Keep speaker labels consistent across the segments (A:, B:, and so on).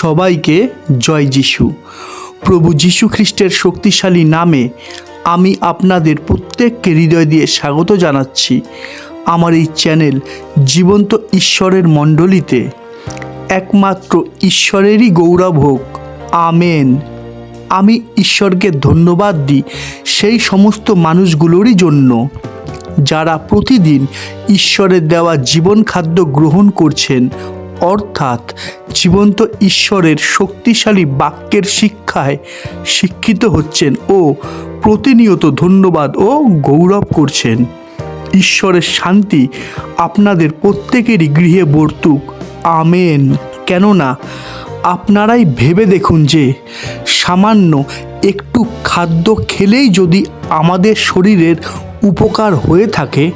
A: সবাইকে জয় যিশু। প্রভু যিশু খ্রিস্টের শক্তিশালী নামে আমি আপনাদের প্রত্যেককে হৃদয় দিয়ে স্বাগত জানাচ্ছি। আমার এই চ্যানেল জীবন্ত ঈশ্বরের মণ্ডলীতে একমাত্র ঈশ্বরেরই গৌরব হোক। আমেন। আমি ঈশ্বরকে ধন্যবাদ দিই সেই সমস্ত মানুষগুলোরই জন্য, যারা প্রতিদিন ঈশ্বরের দেওয়া জীবন খাদ্য গ্রহণ করছেন অর্থাৎ জীবন্ত ঈশ্বরের শক্তিশালী বাক্যের শিক্ষায় শিক্ষিত হচ্ছেন ও প্রতিনিয়ত ধন্যবাদ ও গৌরব করছেন। ঈশ্বরের শান্তি আপনাদের প্রত্যেকেরই গৃহে বর্তুক। আমেন। কেননা আপনারাই ভেবে দেখুন যে সামান্য একটু খাদ্য খেলেই যদি আমাদের শরীরের উপকার হয়ে থাকে,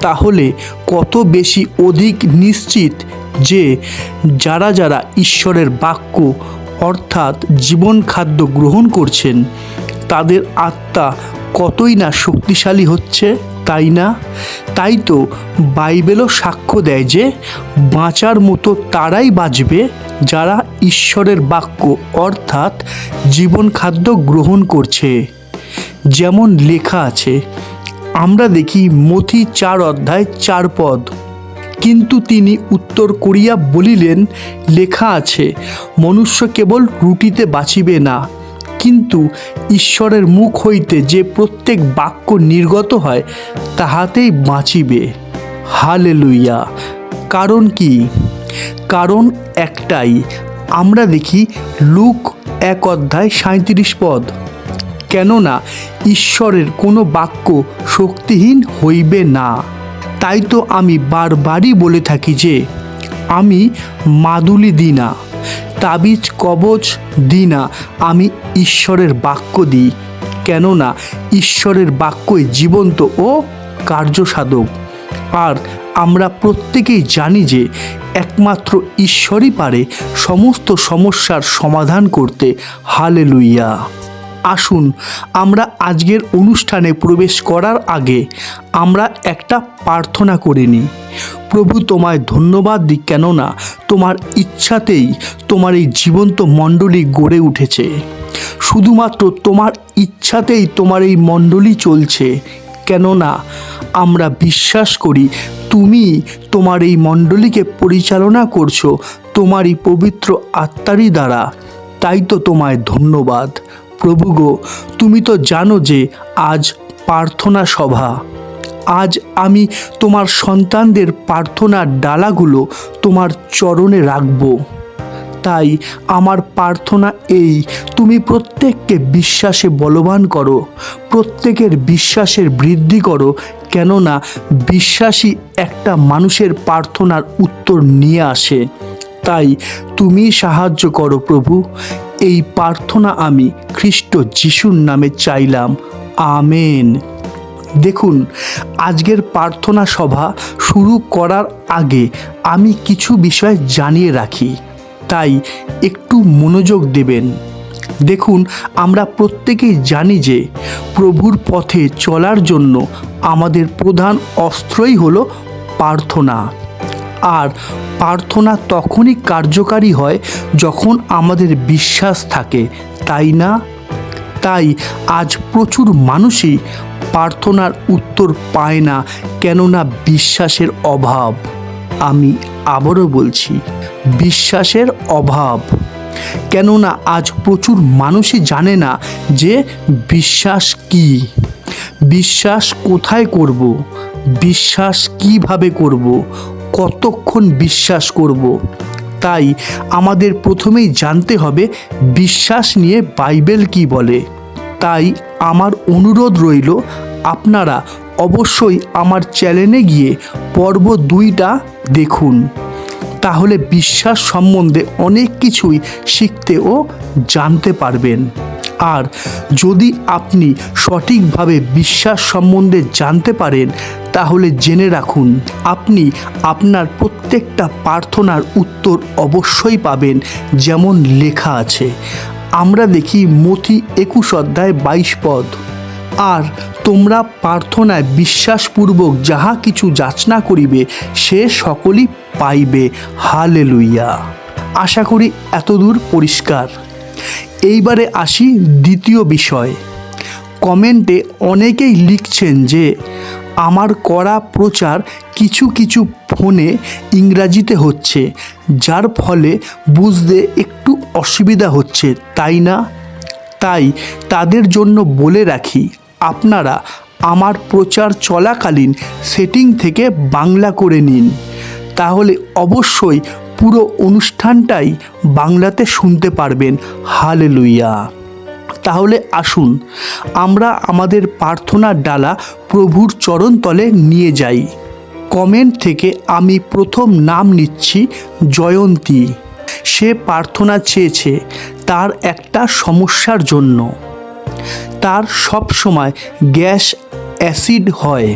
A: তাহলে কত বেশি অধিক নিশ্চিত যে যারা যারা ঈশ্বরের বাক্য অর্থাৎ জীবন খাদ্য গ্রহণ করছেন, তাদের আত্মা কতই না শক্তিশালী হচ্ছে তাই না? তাই তো বাইবেলও সাক্ষ্য দেয় যে বাঁচার মতো তারাই বাঁচবে যারা ঈশ্বরের বাক্য অর্থাৎ জীবন খাদ্য গ্রহণ করছে। যেমন লেখা আছে, আমরা দেখি মথি চার অধ্যায় চার পদ। কিন্তু তিনি উত্তর করিয়া বলিলেন, লেখা আছে, মনুষ্য কেবল রুটিতে বাঁচিবে না। কিন্তু ঈশ্বরের মুখ হইতে যে প্রত্যেক বাক্য নির্গত হয়, তাহাতেই বাঁচিবে। হালে লুইয়া কারণ কি? কারণ একটাই। আমরা দেখি লুক এক অধ্যায় সাঁত্রিশ পদ। কেননা ঈশ্বরের কোনো বাক্য শক্তিহীন হইবে না। তাই তো আমি বারবারই বলে থাকি যে, আমি মাদুলি দিই না তাবিজ কবচ দিই না আমি ঈশ্বরের বাক্য দিই। কেননা ঈশ্বরের বাক্যই জীবন্ত ও কার্যসাধক। আর আমরা প্রত্যেকেই জানি যে, একমাত্র ঈশ্বরই পারে সমস্ত সমস্যার সমাধান করতে। হালে লুইয়া আসুন, আমরা আজকের অনুষ্ঠানে প্রবেশ করার আগে আমরা একটা প্রার্থনা করে নিই। প্রভু তোমায় ধন্যবাদ দিই কেননা তোমার ইচ্ছাতেই তোমার এই জীবন্ত মণ্ডলী গড়ে উঠেছে। শুধুমাত্র তোমার ইচ্ছাতেই তোমার এই মণ্ডলী চলছে, কেননা আমরা বিশ্বাস করি তুমি তোমার এই মণ্ডলীকে পরিচালনা করছ তোমারই পবিত্র আত্মারই দ্বারা। তাই তো তোমায় ধন্যবাদ। প্রভু গো, তুমি তো জানো যে আজ প্রার্থনা সভা। আজ আমি তোমার সন্তানদের প্রার্থনার ডালাগুলো তোমার চরণে রাখব। তাই আমার প্রার্থনা এই, তুমি প্রত্যেককে বিশ্বাসে বলবান করো, প্রত্যেকের বিশ্বাসের বৃদ্ধি করো, কেননা বিশ্বাসী একটা মানুষের প্রার্থনার উত্তর নিয়ে আসে। তাই তুমি সাহায্য করো প্রভু এই প্রার্থনা আমি খ্রিস্ট যিশুর নামে চাইলাম। আমেন। দেখুন, আজকের প্রার্থনা সভা শুরু করার আগে আমি কিছু বিষয় জানিয়ে রাখি। তাই একটু মনোযোগ দেবেন। দেখুন, আমরা প্রত্যেকেই জানি যে প্রভুর পথে চলার জন্য আমাদের প্রধান অস্ত্রই হলো প্রার্থনা। আর প্রার্থনা তখনই কার্যকারী হয় যখন আমাদের বিশ্বাস থাকে, তাই না? তাই আজ প্রচুর মানুষই প্রার্থনার উত্তর পায় না কেননা বিশ্বাসের অভাব। আমি আবারও বলছি, বিশ্বাসের অভাব। কেননা আজ প্রচুর মানুষই জানে না যে বিশ্বাস কি। বিশ্বাস কোথায় করব? বিশ্বাস কীভাবে করব? কতক্ষণ বিশ্বাস করব? তাই আমাদের প্রথমেই জানতে হবে, বিশ্বাস নিয়ে বাইবেল কি বলে। তাই আমার অনুরোধ রইল, আপনারা অবশ্যই আমার চ্যানেলে গিয়ে পর্ব দুইটা দেখুন। তাহলে বিশ্বাস সম্বন্ধে অনেক কিছুই শিখতে ও জানতে পারবেন। আর যদি আপনি সঠিকভাবে বিশ্বাস সম্বন্ধে জানতে পারেন, তাহলে জেনে রাখুন, আপনি আপনার প্রত্যেকটা প্রার্থনার উত্তর অবশ্যই পাবেন, যেমন লেখা আছে। আমরা দেখি মথি একুশ অধ্যায় বাইশ পদ। আর তোমরা প্রার্থনায় বিশ্বাসপূর্বক যাহা কিছু যাচনা করিবে, সে সকলই পাইবে। হালে লুইয়া আশা করি এতদূর পরিষ্কার। এইবারে আসি দ্বিতীয় বিষয়। কমেন্টে অনেকেই লিখছেন যে, আমার করা প্রচার কিছু কিছু ফোনে ইংরাজিতে হচ্ছে, যার ফলে বুঝতে একটু অসুবিধা হচ্ছে, তাই না? তাই তাদের জন্য বলে রাখি, আপনারা আমার প্রচার চলাকালীন সেটিং থেকে বাংলা করে নিন। তাহলে অবশ্যই পুরো অনুষ্ঠানটাই বাংলাতে শুনতে পারবেন। হালে লুইয়া তাহলে আসুন, আমরা আমাদের প্রার্থনার ডালা প্রভুর চরণতলে নিয়ে যাই। কমেন্ট থেকে আমি প্রথম নাম নিচ্ছি জয়ন্তী। সে প্রার্থনা চেয়েছে তার একটা সমস্যার জন্য। তার সব সময় গ্যাস অ্যাসিড হয়।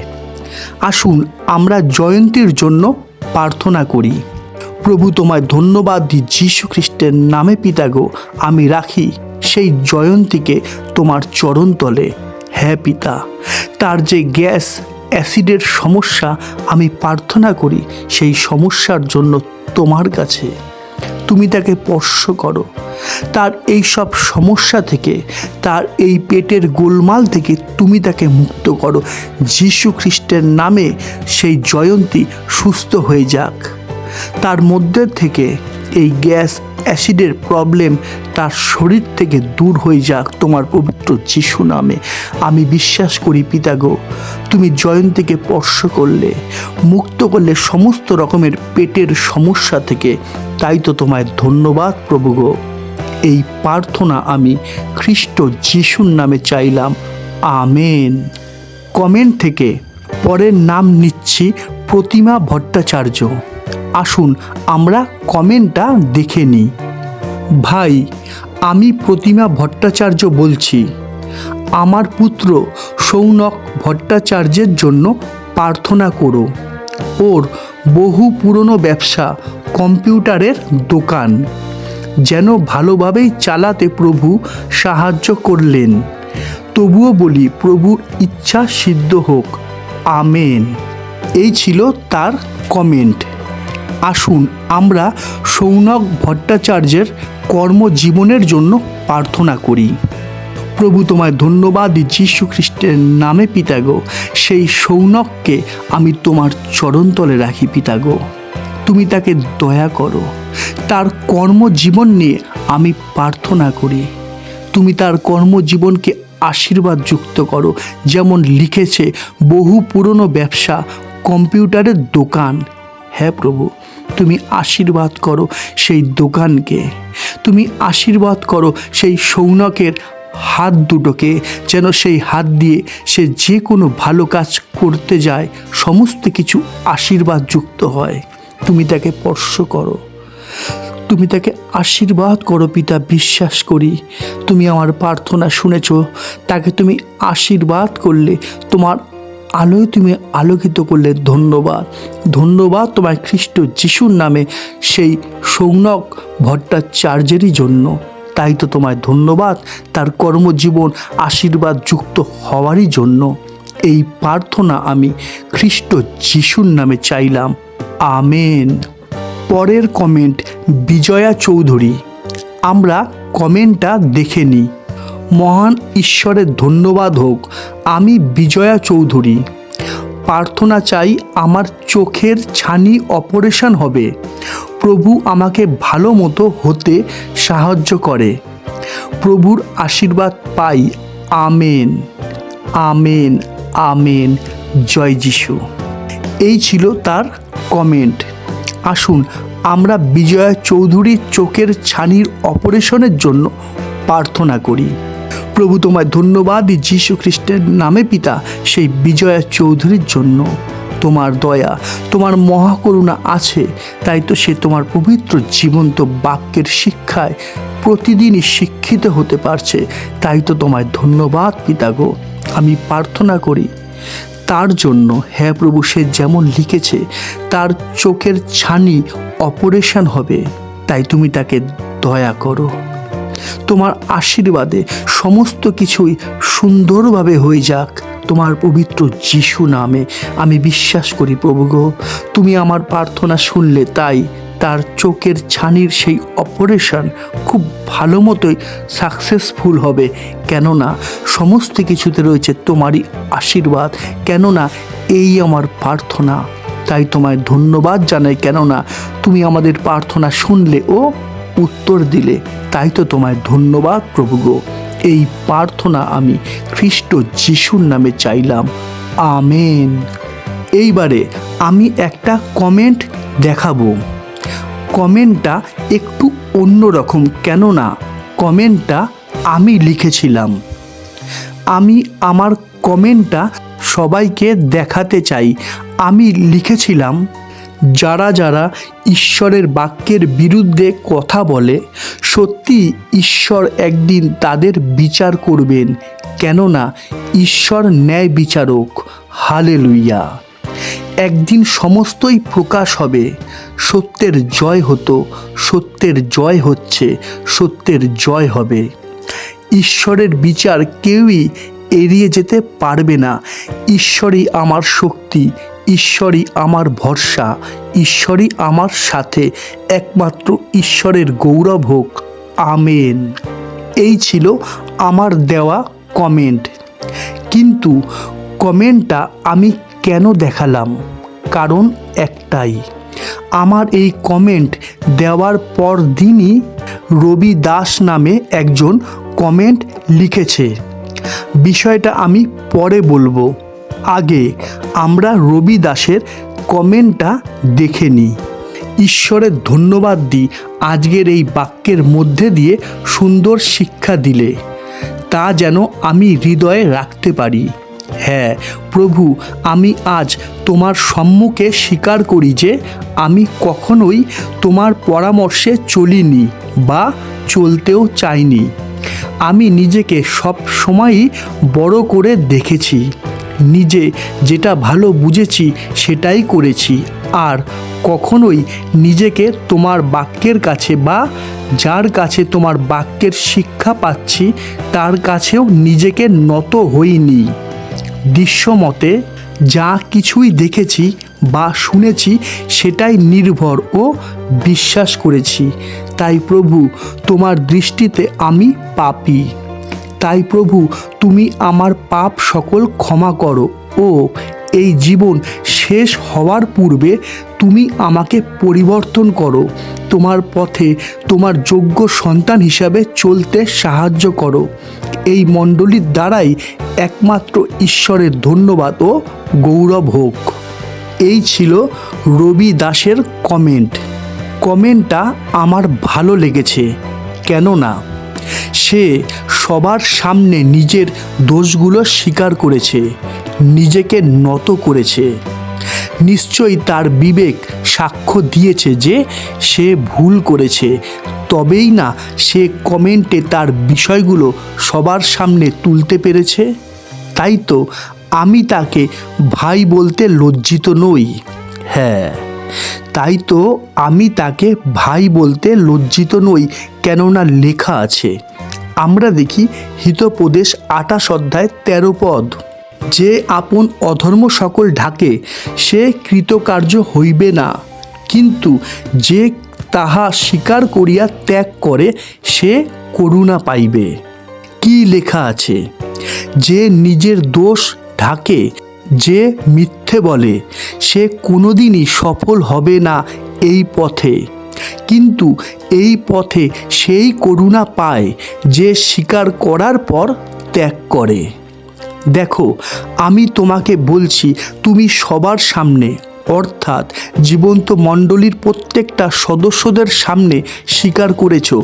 A: আসুন, আমরা জয়ন্তীর জন্য প্রার্থনা করি। প্রভু তোমায় ধন্যবাদ দিই যীশু খ্রিস্টের নামে পিতাগো। আমি রাখি সেই জয়ন্তীকে তোমার চরণতলে। হ্যাঁ পিতা, তার যে গ্যাস, অ্যাসিডের সমস্যা, আমি প্রার্থনা করি সেই সমস্যার জন্য তোমার কাছে। তুমি তাকে স্পর্শ করো। তার এই সব সমস্যা থেকে, তার এই পেটের গোলমাল থেকে তুমি তাকে মুক্ত করো। যীশু খ্রিস্টের নামে সেই জয়ন্তী সুস্থ হয়ে যাক। তার মধ্যে থেকে এই গ্যাস অ্যাসিডের প্রবলেম তার শরীর থেকে দূর হয়ে যাক তোমার পবিত্র যিশু নামে। আমি বিশ্বাস করি পিতাগো তুমি জয়ন্তীকে স্পর্শ করলে, মুক্ত করলে সমস্ত রকমের পেটের সমস্যা থেকে। তাই তো তোমায় ধন্যবাদ প্রভু গো। এই প্রার্থনা আমি খ্রিস্ট যিশুর নামে চাইলাম। আমেন। কমেন্ট থেকে, পরের নাম নিচ্ছি প্রতিমা ভট্টাচার্য। আসুন, আমরা কমেন্টটা দেখে নিই। ভাই, আমি প্রতিমা ভট্টাচার্য বলছি। আমার পুত্র সৌনক ভট্টাচার্যের জন্য প্রার্থনা করো। ওর বহু পুরনো ব্যবসা কম্পিউটারের দোকান। যেন ভালোভাবেই চালাতে প্রভু সাহায্য করলেন। তবুও বলি প্রভুর ইচ্ছা সিদ্ধ হোক। আমেন। এই ছিল তার কমেন্ট। আসুন, আমরা সৌনক ভট্টাচার্যের কর্মজীবনের জন্য প্রার্থনা করি। প্রভু তোমায় ধন্যবাদ যীশু খ্রিস্টের নামে পিতাগো সেই সৌনককে আমি তোমার চরণতলে রাখি পিতাগো তুমি তাকে দয়া করো। তার কর্মজীবন নিয়ে আমি প্রার্থনা করি। তুমি তার কর্মজীবনকে আশীর্বাদ যুক্ত করো। যেমন লিখেছে, বহু পুরনো ব্যবসা, কম্পিউটারের দোকান। হ্যাঁ প্রভু। তুমি আশীর্বাদ করো সেই দোকানকে। তুমি আশীর্বাদ করো সেই সৌনকের হাত দুটোকে, যেন সেই হাত দিয়ে সে যে কোনো ভালো কাজ করতে যায়, সমস্ত কিছু আশীর্বাদ যুক্ত হয়। তুমি তাকে স্পর্শ করো। তুমি তাকে আশীর্বাদ করো, পিতা, বিশ্বাস করি। তুমি আমার প্রার্থনা শুনেছ, তাকে তুমি আশীর্বাদ করলে তোমার আলোয় তুমি আলোকিত করলে ধন্যবাদ। ধন্যবাদ তোমার খ্রিস্ট যিশুর নামে সেই সৌনক ভট্টাচার্যেরই জন্য। তাই তো তোমায় ধন্যবাদ, তার কর্মজীবন আশীর্বাদ যুক্ত হওয়ারই জন্য। এই প্রার্থনা আমি খ্রিস্ট যিশুর নামে চাইলাম। আমেন। পরের কমেন্ট বিজয়া চৌধুরী। আমরা কমেন্টটা দেখে নিই। মহান ঈশ্বরের ধন্যবাদ হোক, আমি বিজয়া চৌধুরী। প্রার্থনা চাই আমার চোখের ছানি অপারেশন হবে। প্রভু আমাকে ভালো মতো হতে সাহায্য করে। প্রভুর আশীর্বাদ পাই। আমেন। আমেন। আমেন। জয় যিশু। এই ছিল তার কমেন্ট। আসুন, আমরা বিজয়া চৌধুরীর চোখের ছানির অপারেশনের জন্য প্রার্থনা করি। প্রভু তোমায় ধন্যবাদ যীশু খ্রিস্টের নামে পিতা, সেই বিজয়া চৌধুরীর জন্য। তোমার দয়া, তোমার মহাকরুণা আছে, তাই তো সে তোমার পবিত্র জীবন্ত বাক্যের শিক্ষায় প্রতিদিনই শিক্ষিত হতে পারছে। তাই তো তোমায় ধন্যবাদ পিতা গো। আমি প্রার্থনা করি, তার জন্য হ্যাঁ প্রভু, সে যেমন লিখেছে, তার চোখের ছানি অপারেশন হবে, তাই তুমি তাকে দয়া করো। তোমার আশীর্বাদে সমস্ত কিছুই সুন্দরভাবে হয়ে যাক। তোমার পবিত্র যিশু নামে আমি বিশ্বাস করি প্রভু তুমি আমার প্রার্থনা শুনলে তাই তার চোখের ছানির সেই অপারেশন খুব ভালো মতোই সাকসেসফুল হবে। কেননা সমস্ত কিছুতে রয়েছে তোমারই আশীর্বাদ। কেননা এই আমার প্রার্থনা। তাই তোমায় ধন্যবাদ জানাই। কেননা তুমি আমাদের প্রার্থনা শুনলে ও উত্তর দিলে, তাই তো তোমায় ধন্যবাদ প্রভু গো। এই প্রার্থনা আমি খ্রিস্ট যিশুর নামে চাইলাম। আমেন। এইবারে আমি একটা কমেন্ট দেখাবো। কমেন্টটা একটু অন্যরকম, কেননা কমেন্টটা আমি লিখেছিলাম। আমি আমার কমেন্টটা সবাইকে দেখাতে চাই। আমি লিখেছিলাম যারা যারা ঈশ্বরের বাক্যের বিরুদ্ধে কথা বলে, সত্যি ঈশ্বর একদিন তাদের বিচার করবেন। কেননা ঈশ্বর ন্যায় বিচারক। হালে লুইয়া একদিন সমস্তই প্রকাশ হবে। সত্যের জয় হতো, সত্যের জয় হচ্ছে, সত্যের জয় হবে। ঈশ্বরের বিচার কেউই এড়িয়ে যেতে পারবে না। ঈশ্বরই আমার শক্তি ঈশ্বরই আমার ভরসা, ঈশ্বরই আমার সাথে, একমাত্র ঈশ্বরের গৌরব হোক। আমেন। এই ছিল আমার দেওয়া কমেন্ট কিন্তু কমেন্টটা আমি কেন দেখালাম? কারণ একটাই, আমার এই কমেন্ট দেওয়ার পর দিনই রবি দাস নামে একজন কমেন্ট লিখেছে। বিষয়টা আমি পরে বলব। আগে আমরা রবি দাসের কমেন্টটা দেখে নিই। ঈশ্বরের ধন্যবাদ দিই আজকের এই বাক্যের মধ্যে দিয়ে সুন্দর শিক্ষা দিলে, তা যেন আমি হৃদয়ে রাখতে পারি। হ্যাঁ প্রভু, আমি আজ তোমার সম্মুখে স্বীকার করি যে আমি কখনোই তোমার পরামর্শে চলিনি বা চলতেও চাইনি। আমি নিজেকে সব সময়ই বড় করে দেখেছি। নিজে যেটা ভালো বুঝেছি সেটাই করেছি। আর কখনোই নিজেকে তোমার বাক্যের কাছে বা যার কাছে তোমার বাক্যের শিক্ষা পাচ্ছি, তার কাছেও নিজেকে নত হইনি। দৃশ্যমতে যা কিছুই দেখেছি বা শুনেছি সেটাই নির্ভর ও বিশ্বাস করেছি। তাই প্রভু, তোমার দৃষ্টিতে আমি পাপী। তাই প্রভু, তুমি আমার পাপ সকল ক্ষমা করো। ও, এই জীবন শেষ হওয়ার পূর্বে তুমি আমাকে পরিবর্তন করো। তোমার পথে তোমার যোগ্য সন্তান হিসাবে চলতে সাহায্য করো। এই মণ্ডলীর দ্বারাই একমাত্র ঈশ্বরের ধন্যবাদ ও গৌরব হোক। এই ছিল রবি দাসের কমেন্ট কমেন্টটা আমার ভালো লেগেছে। কেননা সে সবার সামনে নিজের দোষগুলো স্বীকার করেছে, নিজেকে নত করেছে। নিশ্চয়ই তার বিবেক সাক্ষ্য দিয়েছে যে সে ভুল করেছে, তবেই না সে কমেন্টে তার বিষয়গুলো সবার সামনে তুলতে পেরেছে। তাই তো আমি তাকে ভাই বলতে লজ্জিত নই। হ্যাঁ তাই তো আমি তাকে ভাই বলতে লজ্জিত নই, কেননা লেখা আছে। আমরা দেখি হিতোপদেশ আটাশ অধ্যায় তেরো পদ। যে আপন অধর্ম সকল ঢাকে, সে কৃতকার্য হইবে না। কিন্তু যে তাহা স্বীকার করিয়া ত্যাগ করে, সে করুণা পাইবে। কি লেখা আছে? যে নিজের দোষ ঢাকে, যে মিথ্যে বলে, সে কোনোদিনই সফল হবে না এই পথে। কিন্তু এই পথে সেই করুণা পায় যে স্বীকার করার পর ত্যাগ করে। দেখো, আমি তোমাকে বলছি, তুমি সবার সামনে, অর্থাৎ জীবন্ত মণ্ডলীর প্রত্যেকটা সদস্যদের সামনে স্বীকার করেছ,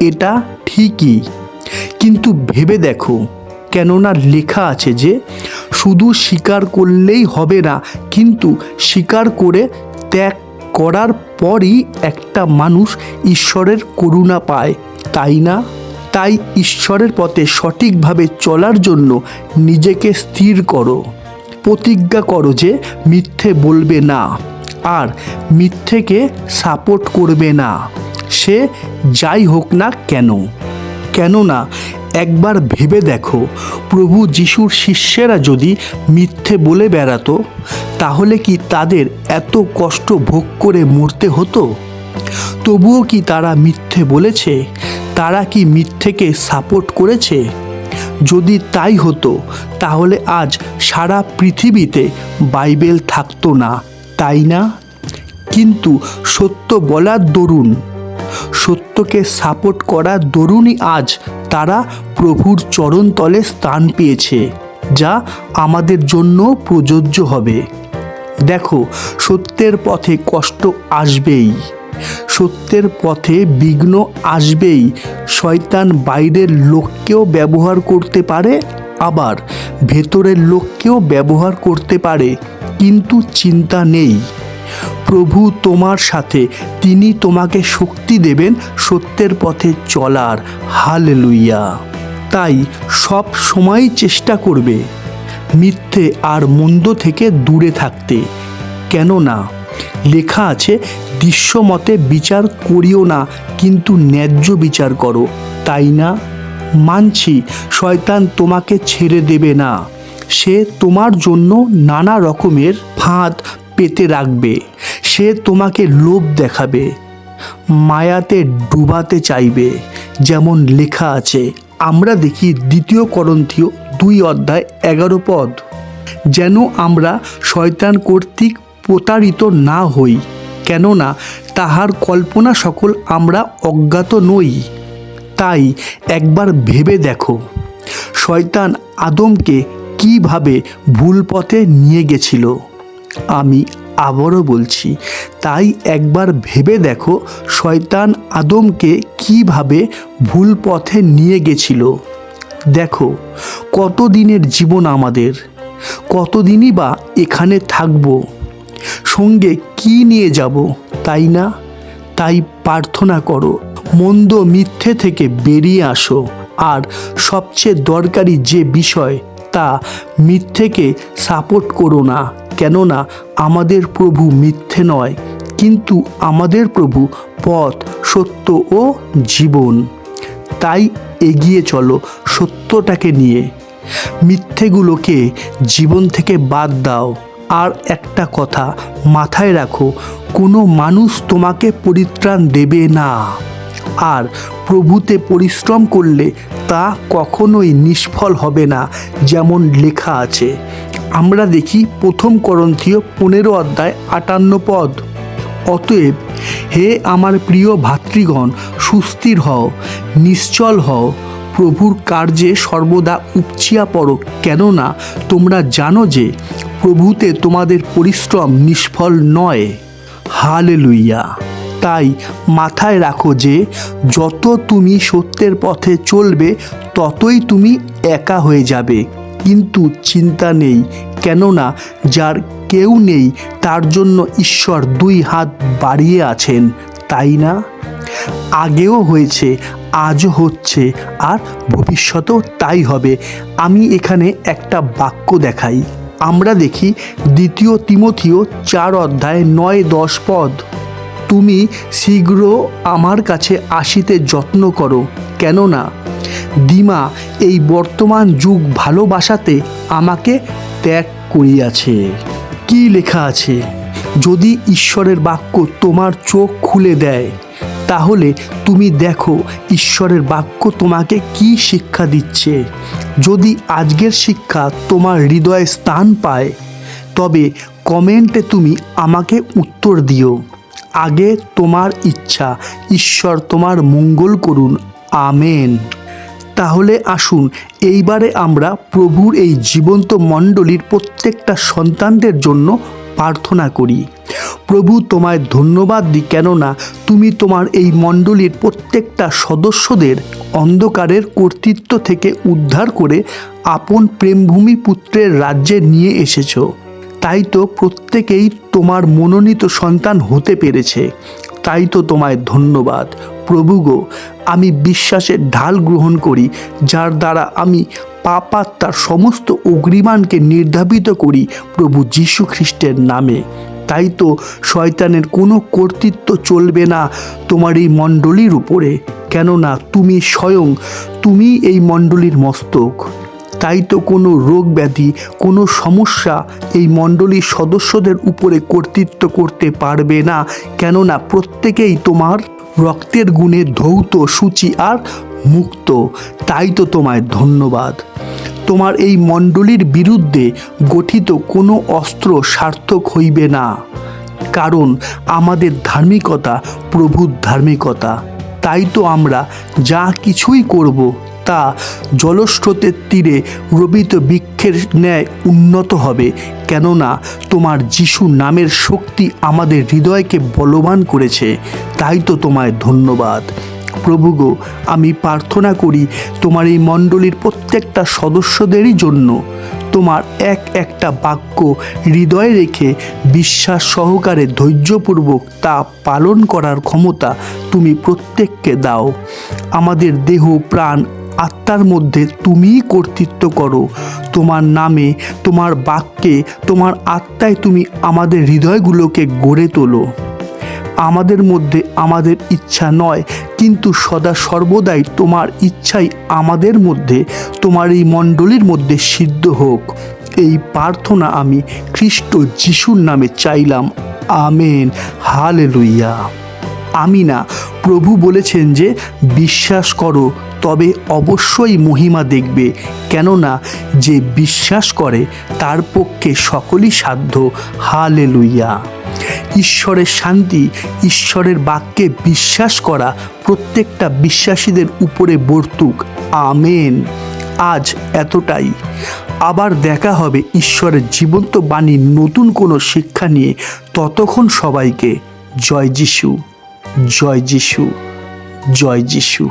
A: এটা ঠিকই। কিন্তু ভেবে দেখো, কেননা লেখা আছে যে শুধু স্বীকার করলেই হবে না, কিন্তু স্বীকার করে ত্যাগ করার পরই একটা মানুষ ঈশ্বরের করুণা পায়, তাই না? তাই ঈশ্বরের পথে সঠিকভাবে চলার জন্য নিজেকে স্থির করো। প্রতিজ্ঞা করো যে মিথ্যে বলবে না, আর মিথ্যেকে সাপোর্ট করবে না। সে যাই হোক না কেন, কেননা একবার ভেবে দেখো, প্রভু যিশুর শিষ্যেরা যদি মিথ্যে বলে বেড়াতো, তাহলে কি তাদের এত কষ্ট ভোগ করে মরতে হতো? তবুও কি তারা মিথ্যে বলেছে? তারা কি মিথ্যেকে সাপোর্ট করেছে? যদি তাই হতো, তাহলে আজ সারা পৃথিবীতে বাইবেল থাকতো না, তাই না? কিন্তু সত্য বলার দরুন, সত্যকে সাপোর্ট করার দরুনই আজ তারা প্রভুর চরণতলে স্থান পেয়েছে, যা আমাদের জন্য প্রযোজ্য হবে। দেখো, সত্যের পথে কষ্ট আসবেই। সত্যের পথে বিঘ্ন আসবেই। শয়তান বাইরের লোককেও ব্যবহার করতে পারে, আবার ভেতরের লোককেও ব্যবহার করতে পারে, কিন্তু চিন্তা নেই। প্রভু তোমার সাথে, তিনি তোমাকে শক্তি দেবেন সত্যের পথে চলার। হালেলুইয়া তাই সব সময় চেষ্টা করবে মিথ্যে আর মন্দ থেকে দূরে থাকতে। কেননা লেখা আছে, দৃশ্যমতে বিচার করিও না, কিন্তু ন্যায্য বিচার করো। তাই না? মানছি, শয়তান তোমাকে ছেড়ে দেবে না। সে তোমার জন্য নানা রকমের ফাঁদ পেতে রাখবে, সে তোমাকে লোভ দেখাবে, মায়াতে ডুবাতে চাইবে, যেমন লেখা আছে। আমরা দেখি দ্বিতীয় করন্থীয় দুই অধ্যায় এগারো পদ। যেন আমরা শয়তান কর্তৃক প্রতারিত না হই, কেননা তাহার কল্পনা সকল আমরা অজ্ঞাত নই। তাই একবার ভেবে দেখো, শয়তান আদমকে কীভাবে ভুল পথে নিয়ে গেছিল। আমি আবারও বলছি, তাই একবার ভেবে দেখো শয়তান আদমকে কীভাবে ভুল পথে নিয়ে গেছিল। দেখো, কতদিনের জীবন আমাদের, কতদিনই বা এখানে থাকব, সঙ্গে কি নিয়ে যাব, তাই না? তাই প্রার্থনা করো, মন্দ মিথ্যে থেকে বেরিয়ে আসো। আর সবচেয়ে দরকারি যে বিষয়, তা মিথ্যেকে সাপোর্ট করো না। কেননা আমাদের প্রভু মিথ্যে নয়, কিন্তু আমাদের প্রভু পথ, সত্য ও জীবন। তাই এগিয়ে চলো সত্যটাকে নিয়ে। মিথ্যেগুলোকে জীবন থেকে বাদ দাও। আর একটা কথা মাথায় রাখো, কোনো মানুষ তোমাকে পরিত্রাণ দেবে না। আর প্রভুতে পরিশ্রম করলে তা কখনোই নিষ্ফল হবে না, যেমন লেখা আছে। আমরা দেখি প্রথম করন্থীয় পনেরো অধ্যায় আটান্ন পদ। অতএব, হে আমার প্রিয় ভাতৃগণ, সুস্থির হও, নিশ্চল হও, প্রভুর কার্যে সর্বদা উপচিয়া পড়ো, কেননা তোমরা জানো যে প্রভুতে তোমাদের পরিশ্রম নিষ্ফল নয়। হালে লুইয়া তাই মাথায় রাখো যে, যত তুমি সত্যের পথে চলবে, ততই তুমি একা হয়ে যাবে। কিন্তু চিন্তা নেই, কেননা যার কেউ নেই, তার জন্য ঈশ্বর দুই হাত বাড়িয়ে আছেন, তাই না? আগেও হয়েছে, আজও হচ্ছে, আর ভবিষ্যতেও তাই হবে। আমি এখানে একটা বাক্য দেখাই। আমরা দেখি দ্বিতীয় তিমথিও চার অধ্যায় নয় দশ পদ। তুমি শীঘ্র আমার কাছে আসিতে যত্ন করো, কেননা দিমা, এই বর্তমান যুগ ভালোবাসাতে আমাকে ত্যাগ করিয়াছে। কি লেখা আছে? যদি ঈশ্বরের বাক্য তোমার চোখ খুলে দেয়, তাহলে তুমি দেখো ঈশ্বরের বাক্য তোমাকে কি শিক্ষা দিচ্ছে। যদি আজকের শিক্ষা তোমার হৃদয়ে স্থান পায়, তবে কমেন্টে তুমি আমাকে উত্তর দিও। আগে তোমার ইচ্ছা, ঈশ্বর তোমার মঙ্গল করুন। আমেন। তাহলে আসুন, এইবারে আমরা প্রভুর এই জীবন্ত মণ্ডলীর প্রত্যেকটা সন্তানদের জন্য প্রার্থনা করি। প্রভু তোমায় ধন্যবাদ দিই, কেননা তুমি তোমার এই মণ্ডলীর প্রত্যেকটা সদস্যদের অন্ধকারের কর্তৃত্ব থেকে উদ্ধার করে আপন প্রেমভূমি পুত্রের রাজ্যে নিয়ে এসেছ। তাই তো প্রত্যেকেই তোমার মনোনীত সন্তান হতে পেরেছে। তাই তো তোমায় ধন্যবাদ। প্রভু গো, আমি বিশ্বাসের ঢাল গ্রহণ করি, যার দ্বারা আমি পাপাত্মার সমস্ত অগ্রিমানকে নির্ধাবিত করি প্রভু যীশু খ্রিস্টের নামে। তাই তো শয়তানের কোনো কর্তৃত্ব চলবে না তোমার এই মণ্ডলীর উপরে, কেননা তুমি স্বয়ং, তুমি এই মণ্ডলীর মস্তক। তাই তো কোনো রোগ ব্যাধি, কোনো সমস্যা এই মণ্ডলীর সদস্যদের উপরে কর্তৃত্ব করতে পারবে না, কেননা প্রত্যেকেই তোমার রক্তের গুণে ধৌত সূচি আর মুক্ত। তাই তো তোমায় ধন্যবাদ। তোমার এই মণ্ডলীর বিরুদ্ধে গঠিত কোনো অস্ত্র সার্থক হইবে না। কারণ আমাদের ধার্মিকতা প্রভুর ধার্মিকতা। তাই তো আমরা যা কিছুই করব তা জলস্রোতের তীরে রবিত বৃক্ষের ন্যায় উন্নত হবে। কেননা তোমার যিশু নামের শক্তি আমাদের হৃদয়কে বলবান করেছে। তাই তো তোমায় ধন্যবাদ। প্রভু গো, আমি প্রার্থনা করি তোমার এই মণ্ডলীর প্রত্যেকটা সদস্যদেরই জন্য। তোমার এক একটা বাক্য হৃদয়ে রেখে বিশ্বাস সহকারে ধৈর্যপূর্বক তা পালন করার ক্ষমতা তুমি প্রত্যেককে দাও। আমাদের দেহ, প্রাণ আত্মার মধ্যে তুমিই কর্তৃত্ব করো। তোমার নামে, তোমার বাক্যে, তোমার আত্মায় তুমি আমাদের হৃদয়গুলোকে গড়ে তোলো। আমাদের মধ্যে আমাদের ইচ্ছা নয়, কিন্তু সদা সর্বদাই তোমার ইচ্ছাই আমাদের মধ্যে, তোমার এই মণ্ডলীর মধ্যে সিদ্ধ হোক। এই প্রার্থনা আমি খ্রিস্ট যিশুর নামে চাইলাম। আমেন। হালেলুইয়া আমি না প্রভু বলেছেন যে, বিশ্বাস করো তবে অবশ্যই মহিমা দেখবে, কেননা যে বিশ্বাস করে তার পক্ষে সকলই সাধ্য। হালেলুইয়া ঈশ্বরের শান্তি, ঈশ্বরের বাক্যে বিশ্বাস করা প্রত্যেকটা বিশ্বাসীদের উপরে বর্তুক। আমেন। আজ এতটাই। আবার দেখা হবে ঈশ্বরের জীবন্ত বাণী নতুন কোনো শিক্ষা নিয়ে। ততক্ষণ সবাইকে জয় যিশু জয় যিশু জয় যিশু।